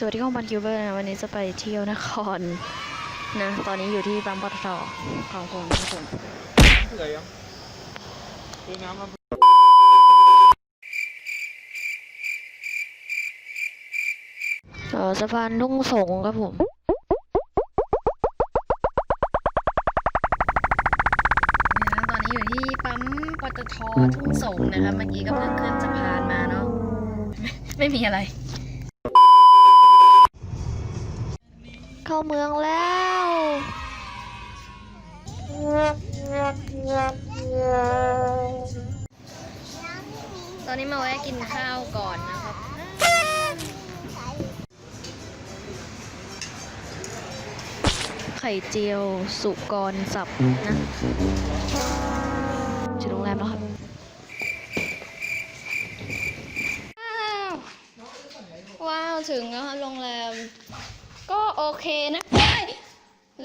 สวัสดีครับบันคิวเบอร์นะวันนี้จะไปเที่ยวนครนะ ตอนนี้อยู่ที่ปั๊มปตทของผมนะครับผมเผื่อยังซื้อน้ำมาเออสะพานทุ่งสงครับผมนะตอนนี้อยู่ที่ปั๊มปตททุ่งสงนะครับเมื่อกี้ก็เพิ่งขึ้นสะพานมาเนาะไม่มีอะไร เข้าเมืองแล้วตอนนี้มาแวะกินข้าวก่อนนะครับไข่เจียวสุกรสับนะถึงโรงแรมแล้วครับว้าว ถึงแล้วครับโรงแรม ก็โอ เคนะเฮ้ย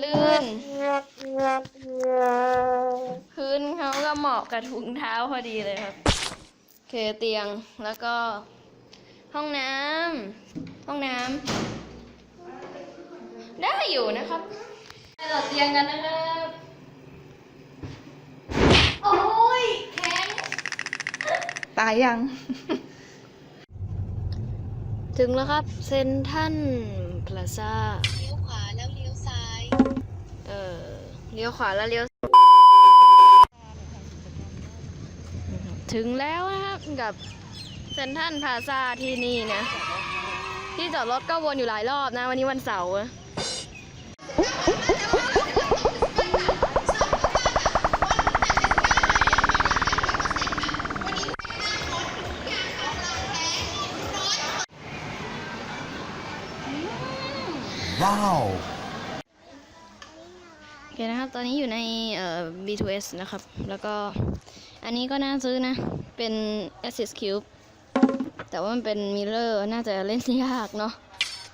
ลื่น พื้นเขาก็เหมาะกับถุงเท้าพอดีเลยครับโอเคเตียงแล้วก็ ห้องน้ำห้องน้ำได้อยู่นะครับไปต่อเตียงกันนะครับ โอ้ยแข็งตายยัง ถึงแล้วครับเซนทัน พลาซ่าเลี้ยวขวาแล้วเลี้ยวซ้าย เออเลี้ยวขวาแล้วเลี้ยวถึงแล้วนะครับกับเซนทันพลาซ่าที่นี่นะ ที่จอดรถก็วนอยู่หลายรอบนะ วันนี้วันเสาร์ อะโอเคนะครับ ตอนนี้อยู่ในเอ่อ B2S นะครับ แล้วก็อันนี้ก็น่าซื้อนะ เป็น Assist Cube แต่ว่ามันเป็นมิเลอร์น่าจะเล่นยากเนาะ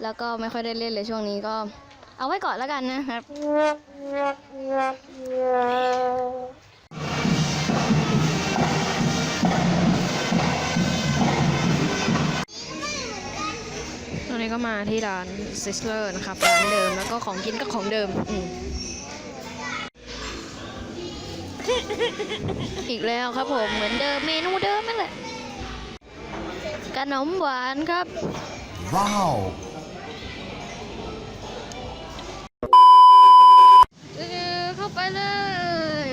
แล้วก็ไม่ค่อยได้เล่นเลยช่วงนี้ก็ เอาไว้ก่อนแล้วกันนะครับ ก็มาที่ร้าน Sizzler นะครับร้านเดิมแล้วก็ของกินก็ของเดิมอืมอีกแล้วครับผมเหมือนเดิมเมนูเดิมนั่นแหละขนมหวานครับ Wow! เออเข้าไปเลย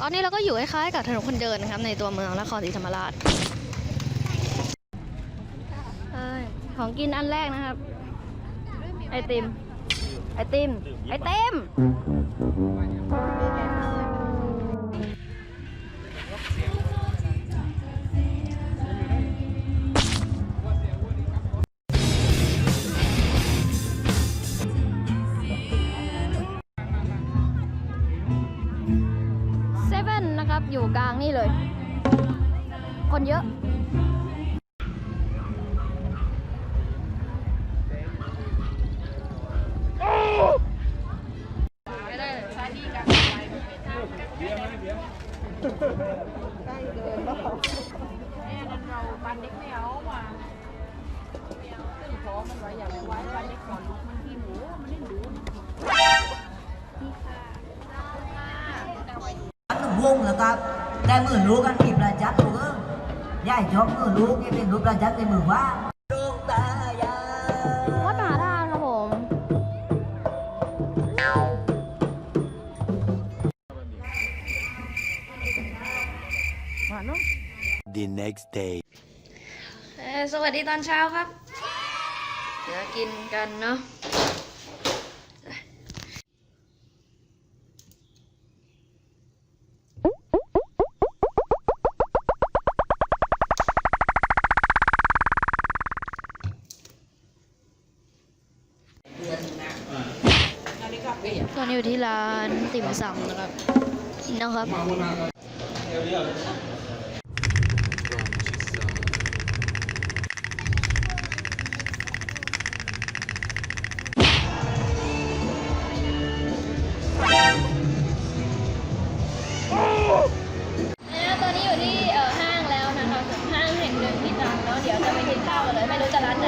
ตอนนี้เราก็อยู่คล้ายๆกับถนนคนเดินนะครับ ในตัวเมืองนครศรีธรรมราชเอ้ย ของกินอันแรกนะครับ ไอติม ไอติม ไอติม เซเว่นนะครับ อยู่กลางนี่เลย คนเยอะ หนุ่มวงนะครับได้มือลูกกันมีประจักษ์ลูกเอ้ยยายชอบมือลูกที่เป็นรูปประจักษ์ในมือว่าดวงตายาวัดมหาธาตุครับผม The next day. สวัสดีตอนเช้าครับ เดี๋ยวกินกันเนาะตอนนี้อยู่ที่ร้านติ่มซำนะครับนะครับ ไม่รู้จะร้านไหน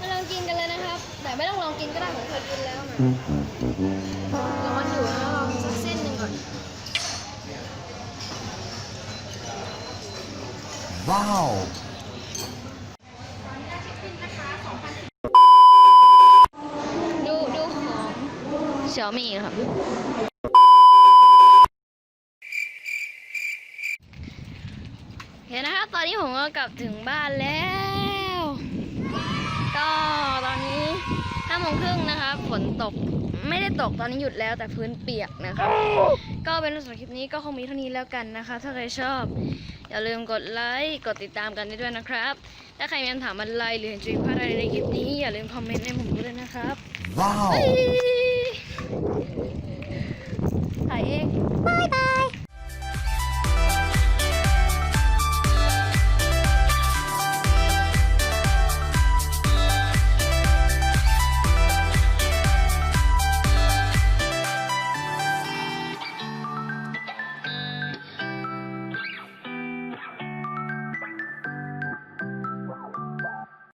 มาลองกินกันเลยนะครับ แต่ไม่ต้องลองกินก็ได้ผมเคยกินแล้วมาร้อนอยู่นะลองสักเส้นหนึ่งก่อน ว้าว小米了。 เสี่ยมี่ครับเห็นนะครับตอนนี้ผมก็กลับถึงบ้านแล้ว ก็ตอนนี้ห้าโมงครึ่งนะครับฝนตกไม่ได้ตกตอนนี้หยุดแล้วแต่พื้นเปียกนะครับ ก็เป็นสำหรับคลิปนี้ก็คงมีเท่านี้แล้วกันนะคะ ถ้าใครชอบ อย่าลืมกดไลค์กดติดตามกันได้ด้วยนะครับ ถ้าใครมีคำถามอะไรหรือเห็นจุดพลาดอะไรในคลิปนี้อย่าลืมคอมเมนต์ให้ผมด้วยนะครับ Wow. ถ่าย